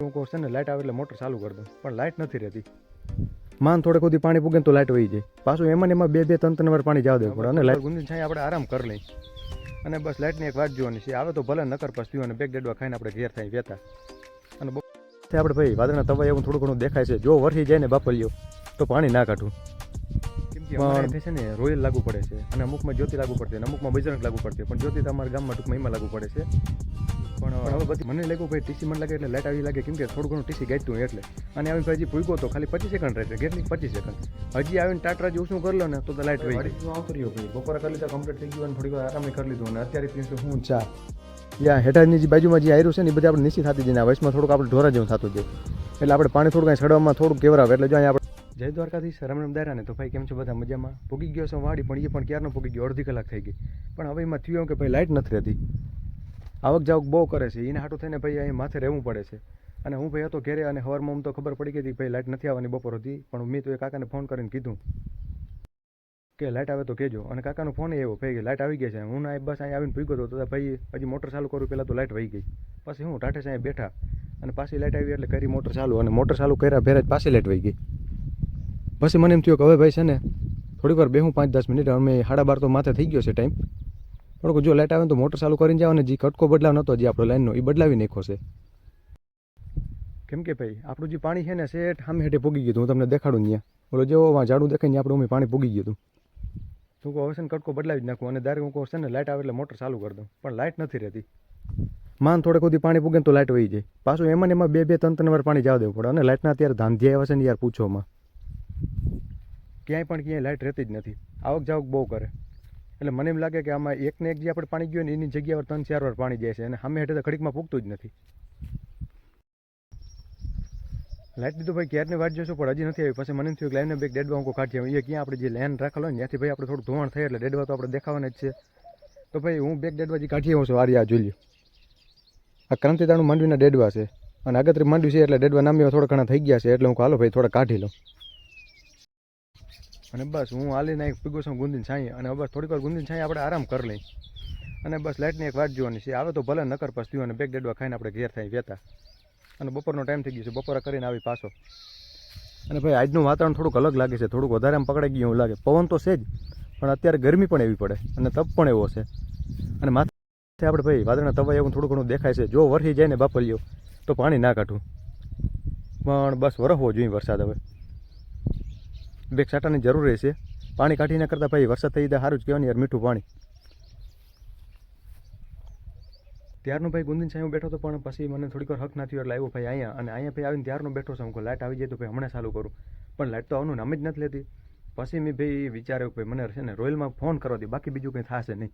હું કહું છે ને લાઇટ આવે એટલે મોટર ચાલુ કરી દઉં. પણ લાઇટ નથી રહેતી. માન થોડે સુધી પાણી પૂગે તો લાઇટ વહી જાય. પાછું એમાં એમાં બે બે ત્રણ ત્રણ વાર પાણી જવા દેવું પડે અને લાઇટ ગુંદી છાંય આપણે આરામ કરી લઈ અને બસ લાઇટની એક વાત જોવાની છે. આવે તો ભલે નકર પસ્તી અને બેગ ડેડવા ખાઈને આપણે ઘેર થાય વેતા. અને બપોર થાય આપણે ભાઈ વાદળના તવા એવું થોડું ઘણું દેખાય છે. જો વરસી જાય ને બાપલ્યો તો પાણી ના કાઢવું અહીંથી છે ને રોયલ લાગુ પડે છે. અને અમુકમાં જ્યોતિ લાગુ પડતી અને અમુકમાં બજરંગ લાગુ પડતી પણ જ્યોતિ તો અમારા ગામમાં ટૂંકમાં એમાં લાગુ પડે છે. પણ હવે બધી મને લાગ્યું ભાઈ ટીસી મને લાગે એટલે લાઈટ આવી લાગે. કેમ કે થોડું ઘણું ટીસી ગાઈતું એટલે. અને આવીને ભાઈ ભૂગ્યો ભૂગો તો ખાલી પચીસ સેકન્ડ રહેશે. કેટલી પચીસ સેકન્ડ. હજી આવીને ટાટરા જેવું શું કરી લો ને તો તો લાઈટ વહી ગઈ આવતો રહ્યો ભાઈ? બપોરે કરી લીધા કમ્પ્લીટ થઈ ગયું અને થોડી વાર આરામ કરી લીધું. અને અત્યારે પીશું હું ચા? યા હેઠળની જે બાજુમાં જે આયરું છે ને એ બધી આપણે નીચી થતી જાય વયસમાં થોડુંક આપણે ઢોરા જેવું થતું જાય એટલે આપણે પાણી થોડું કાંઈ સડવામાં થોડુંક કેવરાવે. એટલે જો અહીંયા આપણે જય દ્વારકાધીશ રમણમ દાયરા ને તો ભાઈ કેમ છો બધા મજામાં? પૂગી ગયો છે વાડી પણ એ પણ ક્યારનો પૂગી ગયો? અડધી કલાક થઈ ગઈ. પણ હવે એમાં થયું એમ કે ભાઈ લાઇટ નથી રહેતી. આવક જાવક બહુ કરે છે. એના હાટું થઈને ભાઈ અહીં માથે રહેવું પડે છે. અને હું ભાઈ હતો ઘેરે અને હવારમાં તો ખબર પડી ગઈ હતી ભાઈ લાઇટ નથી આવવાની બપોર હતી પણ મેં તો એ કાકાને ફોન કરીને કીધું કે લાઇટ આવે તો કહેજો. અને કાકાનો ફોન એવો ભાઈ લાઇટ આવી ગઈ છે. હું ના બસ અહીં આવીને ભૂગ્યો હતો. તો ભાઈ હજી મોટર ચાલુ કરું પહેલાં તો લાઇટ વહી ગઈ. પછી હું ટાટે સાહેબ બેઠા. અને પાછી લાઇટ આવી એટલે કરી મોટર ચાલુ. અને મોટર ચાલુ કર્યા ભેરા જ પાછી લાઇટ વહી ગઈ. પછી મને એમ થયું કે હવે ભાઈ છે ને થોડીક વાર બેહું પાંચ દસ મિનિટ. અમે સાડા બાર તો માથે થઈ ગયો છે ટાઈમ પણ જો લાઇટ આવે તો મોટર ચાલુ કરીને જાઓ ને જે કટકો બદલાવ નહોતો જે આપણો લાઇનનો એ બદલાવી નાખ્યો છે. કેમ કે ભાઈ, આપણું જે પાણી છે ને શેઠ સામે હેઠે પૂગી ગયું હું તમને દેખાડું ત્યાં બોલો જેવો ઝાડું દેખાય ને આપણું અમે પાણી પૂગી ગયું તું કહું, હવે છે ને કટકો બદલાવી જ નાખું અને દારે હું કહું, છે ને લાઇટ આવે એટલે મોટર ચાલુ કરી દઉં. પણ લાઇટ નથી રહેતી. માન થોડે સુધી પાણી પૂગે તો લાઇટ વહી જાય. પાછું એમાં એમાં બે બે, ત્રણ ત્રણ વાર પાણી જવા દેવું પડે. અને લાઇટના અત્યારે ધાંધી આવ્યા છે ને યાર પૂછોમાં ક્યાંય પણ ક્યાંય લાઇટ રહેતી જ નથી. આવક જાવક બહુ કરે. એટલે મને એમ લાગે કે આમાં એકને એક જે આપણે પાણી ગયું ને એની જગ્યા પર ત્રણ ચાર વાર પાણી જાય છે અને સામે હેઠળ તો ઘડીકમાં પૂગતું જ નથી. લાઈટ તો ભાઈ, ક્યારની વાટ જોશું? પણ હજી નથી આવી. પછી મને થયું કે લાઈનને બેગ ડેડવા હું કાઢી આવું એ ક્યાં આપણે જે લેન રાખેલો ને, ત્યાંથી ભાઈ આપણે થોડું ધોવાણ થાય એટલે ડેડવા તો આપણે દેખાવાના જ છે. તો ભાઈ, હું બેગ ડેડવા જે કાઢી આવું છું આરી આ જોઈ આ ક્રાંતિદાણું માંડવીના ડેડવા છે. અને આગતરી માંડવી છે એટલે ડેડવા નામી થોડા ઘણા થઈ ગયા છે. એટલે હું હાલો ભાઈ, થોડા કાઢી લઉં. અને બસ હું હાલીને એક પીગો છું ગુંદીને છાંઈ અને બસ થોડીક વાર ગુંદીને છાંઈ આપણે આરામ કરી લઈ અને બસ લાઇટની એક વાત જોવાની છે, આવે તો ભલે નકર પછી અને બેગ ડેડવા ખાઈને આપણે ઘેર થાય વેતા અને બપોરનો ટાઈમ થઈ ગયો છે, બપોરે કરીને આવી પાછો. અને ભાઈ, આજનું વાતાવરણ થોડુંક અલગ લાગે છે, થોડુંક વધારે આમ પકડાઈ ગયું એવું લાગે. પવન તો છે જ, પણ અત્યારે ગરમી પણ એવી પડે અને તપ પણ એવો છે. અને માથે આપણે ભાઈ, વાદળના તવા એવું થોડું ઘણું દેખાય છે. જો વરસી જાય ને બાપલિયો તો પાણી ના કાઢવું પણ બસ વરસવો જોઈએ વરસાદ હવે. બેગ સાટાની જરૂર રહેશે. પાણી કાઢીને કરતાં ભાઈ વરસાદ થઈ જાય સારું જ કહેવાય ને યાર, મીઠું પાણી. ત્યારનો ભાઈ ગુંદીન સાહેબ બેઠો હતો, પણ પછી મને થોડીક વાર હક નથી એટલે આવ્યો ભાઈ અહીંયા. અને અહીંયા ભાઈ આવીને ત્યારનો બેઠો છું, હું લાઇટ આવી જાય તો ભાઈ હમણાં ચાલુ કરું. પણ લાઇટ તો આવવાનું નામ જ નથી લેતી. પછી મેં ભાઈ વિચાર્યું ભાઈ મને છે ને રોયલમાં ફોન કરવા દે, બાકી બીજું કંઈ થશે નહીં.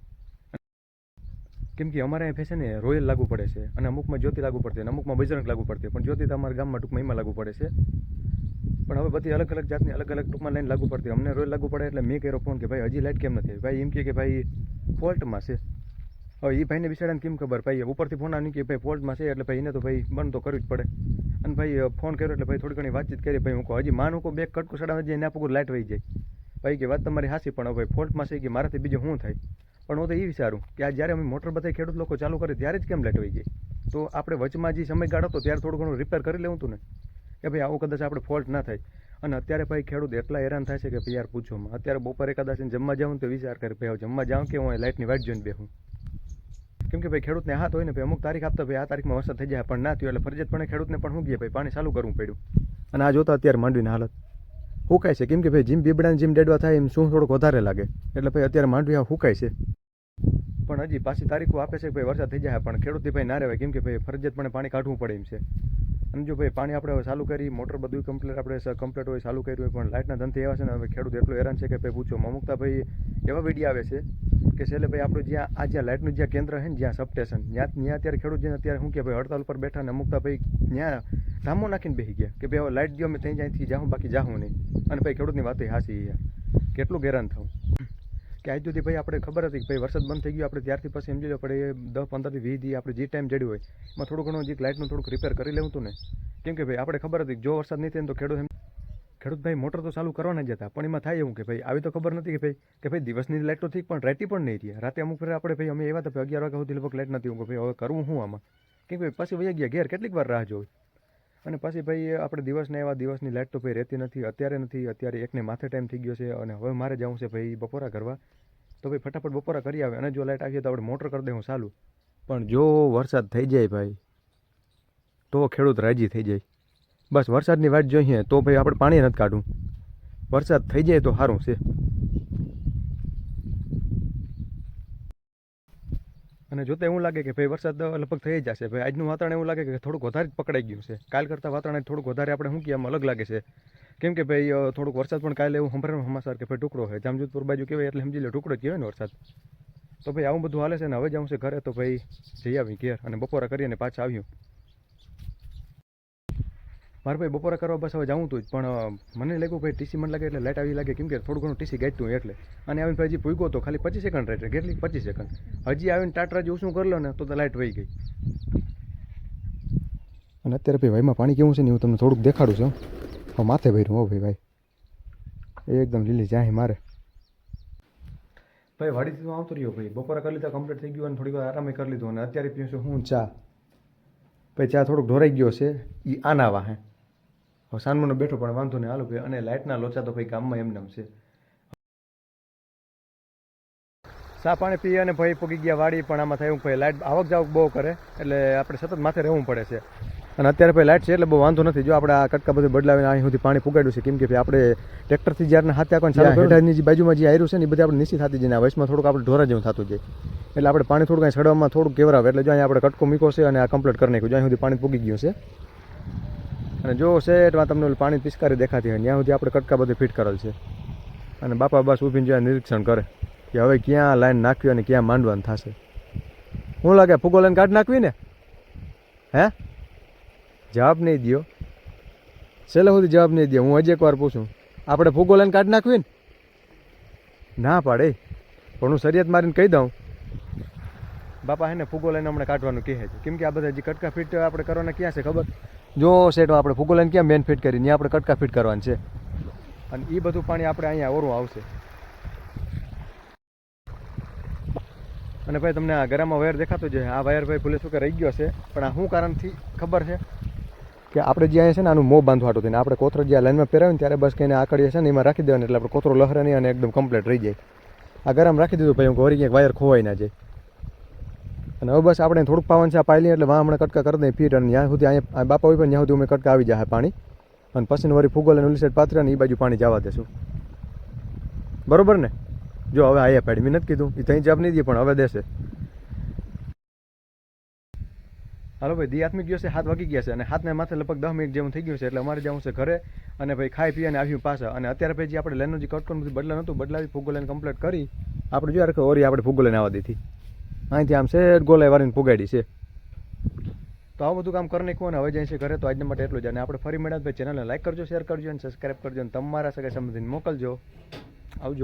કેમ કે અમારે અહીંયા છે ને રોયલ લાગુ પડે છે, અને અમુકમાં જ્યોતિ લાગુ પડતી, અને અમુકમાં બજરંગ લાગુ પડતી, પણ જ્યોતિ તો અમારા ગામમાં ટૂંકમાં એમાં લાગુ પડે છે. પણ હવે બધી અલગ અલગ જાતની અલગ અલગ ટૂંકમાં લાઈન લાગુ પડતી. અમને રોજ લાગુ પડે એટલે મેં કર્યો ફોન કે ભાઈ હજી લાઇટ કેમ નથી ભાઈ એમ કે ભાઈ ફોલ્ટમાં છે. હવે એ ભાઈને બિચારાને કેમ ખબર? ભાઈ ઉપરથી ફોન આવી કે ભાઈ ફોલ્ટમાં છે. એટલે ભાઈ એને તો ભાઈ બંધ તો કરવું જ પડે. અને ભાઈ ફોન કર્યો એટલે ભાઈ થોડી ઘણી વાતચીત કરી, ભાઈ હું કહું, હજી માનું કહું બે કટકું સડાવે જઈને એના પગું લાઇટ વહી જાય. ભાઈ કે, વાત તમારી હાસી પણ હવે ફોલ્ટમાં છે કે મારાથી બીજું શું થાય? પણ હું તો એ વિચારું કે આ જ્યારે અમે મોટર બધા ખેડૂત લોકો ચાલુ કરે, ત્યારે જ કેમ લાઇટ વહી જાય? તો આપણે વચમાં જે સમયગાળો હતો, ત્યારે થોડું ઘણું રિપેર કરી લેવું હતું ને. કે ભાઈ આવું કદાચ આપણે ફોલ્ટ ના થાય. અને અત્યારે ભાઈ ખેડૂત એટલા હેરાન થાય છે કે ભાઈ યાર પૂછો અત્યારે બપોરે કદાચ જમવા જાઉં તો વિચાર કરે ભાઈ જમવા જાઉં કે હું લાઇટની વાટ જોઈને બેહું. કેમ કે ભાઈ ખેડૂતને હાથ હોય ને ભાઈ અમુક તારીખ આપતા ભાઈ આ તારીખમાં વરસાદ થઈ જાય, પણ ના થયું. એટલે ફરજિયાતપણે ખેડૂતને પણ શું ગયા ભાઈ? પાણી ચાલુ કરવું પડ્યું. અને આ જોતા અત્યારે માંડવીની હાલત. હુકાય છે. કેમ કે ભાઈ જીમ બીબડાને જીમ ડેડવા થાય એમ શું થોડુંક વધારે લાગે. એટલે ભાઈ અત્યારે માંડવી આ હુકાય છે. પણ હજી પાછી તારીખો આપે છે કે ભાઈ વરસાદ થઈ જાય, પણ ખેડૂતથી ભાઈ ના રહેવાય. કેમ કે ભાઈ ફરજિયાતપણે પાણી કાઢવું પડે એમ છે. અને જો ભાઈ પાણી આપણે હવે ચાલુ કરી, મોટર બધું કમ્પ્લીટ આપણે કમ્પ્લીટ હોય, ચાલુ કર્યું હોય, પણ લાઇટના ધંધે એવા છે ને, હવે ખેડૂત એટલું હેરાન છે કે ભાઈ પૂછો. મમુકતા ભાઈ એવા વીડિયો આવે છે કે છેલ્લે ભાઈ આપણું જ્યાં, આ જ્યાં લાઇટનું જ્યાં કેન્દ્ર છે ને, જ્યાં સબસ્ટેશન ત્યાં ત્યાં અત્યારે ખેડૂત જઈને અત્યારે શું કે ભાઈ હડતાલ ઉપર બેઠા ને અમુકતા ભાઈ ત્યાં ધામો નાખીને બેસી ગયા કે ભાઈ હવે લાઇટ દો અમે ત્યાં જ્યાંથી જાઉં બાકી જાઉં નહીં. અને ભાઈ ખેડૂતની વાત હાસી કેટલું હેરાન થવું કે આજ સુધી ભાઈ આપણે ખબર હતી કે ભાઈ વરસાદ બંધ થઈ ગયો, આપણે ત્યારથી પછી સમજી લો એ દસ, પંદરથી વીસ દી આપણે જે ટાઈમ જડ્યું હોય, એમાં થોડું ઘણું જે લાઇટનું થોડુંક રિપેર કરી લેવું હતું ને. કેમ કે ભાઈ આપણે ખબર હતી જો વરસાદ નહીં થાય તો ખેડૂત એમ ખેડૂત ભાઈ મોટર તો ચાલુ કરવાના જ હતા પણ એમાં થાય એવું કે ભાઈ, આવી તો ખબર નથી કે ભાઈ કે ભાઈ દિવસની લાઇટ તો ઠીક, પણ રાતે પણ નહીં રહી રાતે અમુક ફેર આપણે ભાઈ, અમે એવા તો ભાઈ અગિયાર વાગ્યા સુધી લગભગ લાઇટ નથી હું કે ભાઈ હવે કરવું હું આમાં? કેમ કે પછી વહી ગયા, ઘેર કેટલીક વાર રાહ જોઈ. અને પછી ભાઈ, આપણે દિવસને એવા દિવસની લાઇટ તો ભાઈ રહેતી નથી, અત્યારે નથી, અત્યારે એકને માથે ટાઈમ થઈ ગયો છે અને હવે મારે જવું છે ભાઈ બપોરા કરવા. તો ભાઈ ફટાફટ બપોરા કરી આવે અને જો લાઇટ આવી તો આપણે મોટર કરી દઉં ચાલુ. પણ જો વરસાદ થઈ જાય ભાઈ, તો ખેડૂત રાજી થઈ જાય. બસ વરસાદની વાટ જોઈએ તો ભાઈ આપણે પાણી નથી કાઢવું. વરસાદ થઈ જાય તો સારું છે. અને જોતે એવું લાગે કે ભાઈ વરસાદ લગભગ થઈ જશે. ભાઈ આજનું વાતાવરણ એવું લાગે કે થોડુંક વધારે જ પકડાઈ ગયું છે. કાલ કરતાં વાતાવરણ થોડુંક વધારે આપણે શું આમ અલગ લાગે છે. કેમ કે ભાઈ થોડુંક વરસાદ પણ કાલે એવું સંભળાયું સમાચાર કે ભાઈ ટુકડો હોય જામજોધપુર બાજુ કહેવાય એટલે સમજી લે ટુકડો કહેવાય ને વરસાદ. તો ભાઈ આવું બધું હાલે છે ને હવે જ છે ઘરે તો ભાઈ જઈ આવી ઘેર અને બપોરા કરી અને પાછા આવ્યું મારે ભાઈ બપોરા કરવા બસ હવે જાઉં તું જ, પણ મને લાગ્યું, ભાઈ, ટીસી મને લાગે એટલે લાઇટ આવી લાગે, કેમ કે થોડું ઘણું ટીસી ગાઈતું એટલે. અને આવીને ભાઈ પૂગ્યો તો, ખાલી પચીસ સેકન્ડ રહે કેટલી? પચીસ સેકન્ડ. હજી આવીને ટાટરા જેવું શું કરી લો ને, તો લાઇટ વહી ગઈ. અને અત્યારે ભાઈ ભાઈમાં પાણી કેવું છે ને હું તમને થોડુંક દેખાડું છું. હવે માથે ભર્યું, હો, ભાઈ ભાઈ. એકદમ લીલી જાય મારે. ભાઈ, વાડીથી તો આવતો રહ્યો, ભાઈ. બપોરે કરી લીધા કમ્પ્લીટ થઈ ગયું અને થોડીક વાર આરામે કરી લીધું. અને અત્યારે પીવું છું, હું ચા. ભાઈ, ચા થોડુંક ઢોરાઈ ગયો છે એ આના વાહે. સાનમનો બેઠો પણ વાંધો નહીં. હાલો ભાઈ અને લાઇટના લોચા તો ભાઈ ગામમાં એમને એમ છે. સા પાણી પી અને ભાઈ પગી ગયા વાડી પણ આમાં થયું ભાઈ લાઇટ આવક જાવક બહુ કરે એટલે આપણે સતત માથે રહેવું પડે છે. અને અત્યારે ભાઈ લાઇટ છે એટલે બહુ વાંધો નથી. જો આપણે આ કટકા બધું બદલાવીને અહીં સુધી પાણી પુગાડ્યું છે કેમ કે ભાઈ આપણે ટ્રેક્ટરથી જ્યારે હાથે આંકવાનું ચાલુ હેઠળની જે બાજુમાં જે આવ્યું છે ને એ બધી આપણે નીચી થતી જાય વયસમાં થોડુંક આપણે ઢોરા જેવું થતું જાય. એટલે આપણે પાણી થોડુંક અહીં સડવામાં થોડુંક કેવરાવે. એટલે જો અહીંયા આપણે કટકો મૂકો છે અને આ કમ્પ્લીટ કરી નાખ્યું જો અહીં સુધી પાણી પૂગી ગયું છે. અને જો શેઠમાં તમને પાણી પિસ્કારી દેખાતી હોય, ત્યાં સુધી આપણે કટકા બધે ફિટ કરેલ છે. અને બાપા બસ ઊભીને જ્યાં નિરીક્ષણ કરે કે હવે ક્યાં લાઈન નાખવી અને ક્યાં માંડવાનું થશે. શું લાગે ફૂગો લઈને કાઢી નાખવી ને? હે? જવાબ નહીં દ્યો. છેલ્લે સુધી જવાબ નહીં દો હું હજી એકવાર પૂછું. આપણે ફૂગો લઈને કાઢી નાખવી ને? ના પાડે. પણ હું શરિયત મારીને કહી દઉં. બાપા હે ને ફૂગો લઈને હમણાં કાઢવાનું કહે છે. કેમ કે આ બધા જે કટકા ફિટ આપણે કરવાના ક્યાં છે ખબર? જો સેટમાં આપણે ફૂગો લઈને ક્યાં મેન ફિટ કરી, ત્યાં આપણે કટકા ફિટ કરવાનું છે. અને એ બધું પાણી આપણે અહીંયા ઓરું આવશે. અને ભાઈ તમને આ ગરામાં વાયર દેખાતો છે. આ વાયર ભાઈ ભૂલે શું કે રહી ગયો છે, પણ આ શું કારણથી ખબર છે? કે આપણે જે અહીંયા છે ને આનું મોં બાંધવાટું હતું આપણે કોથરો જે લાઈનમાં પહેરાવીને ત્યારે બસ કે એને આકડીએ છે ને, એમાં રાખી દેવાનું, એટલે આપણે કોથરો લહરે નહીં અને એકદમ કમ્પ્લીટ રહી જાય. આ ગરમ રાખી દીધું ભાઈ હું વળી ક્યાંક વાયર ખોવાઈ ના જાય. અને હવે બસ આપણે થોડુંક પાવન છે આ પાયલી એટલે વાં હમણાં કટકા કરી દઈએ ફીટ અને ત્યાં સુધી અહીંયા બાપા હોય પણ ત્યાં સુધી અમે કટકા આવી જાય પાણી. અને પછી વળી ફૂગલ અને ઉલી સાઈડ પાથરે અને એ બાજુ પાણી જવા દેશું. બરોબર ને? જો હવે આયા પાડી. મેં નથી કીધું. એ ત્યાં જવાબ નહીં દે પણ હવે દેશે. હાલો ભાઈ, દી આત્મી ગયો છે હાથ વાગી ગયા છે અને હાથને માથે લગભગ દસ મિનિટ જેવું થઈ ગયું છે એટલે અમારે જવું છે ઘરે અને ભાઈ ખાઈ પી અને આવ્યું પાછા. અને અત્યારે ભાઈ જે આપણે લેનનું જે કટકોન બધું બદલા નહોતું બદલાવી ફૂગો લઈને કમ્પ્લીટ કરી. આપણે જોઈએ રાખો, ઓરી આપણે ફૂગો લઈને આવવા દીધી. અહીંથી આમ છે, ગોલાઈ વાળીને પુગાડી છે. તો આવું બધું કામ કરી નાખ્યું અને હવે જાય છે ઘરે. તો આજના માટે એટલું જ. અને આપણે ફરી મળ્યા ભાઈ ચેનલને લાઈક કરજો શેર કરજો અને સબસ્ક્રાઈબ કરજો. અને તમારા સગા સંબંધીને મોકલજો. આવજો.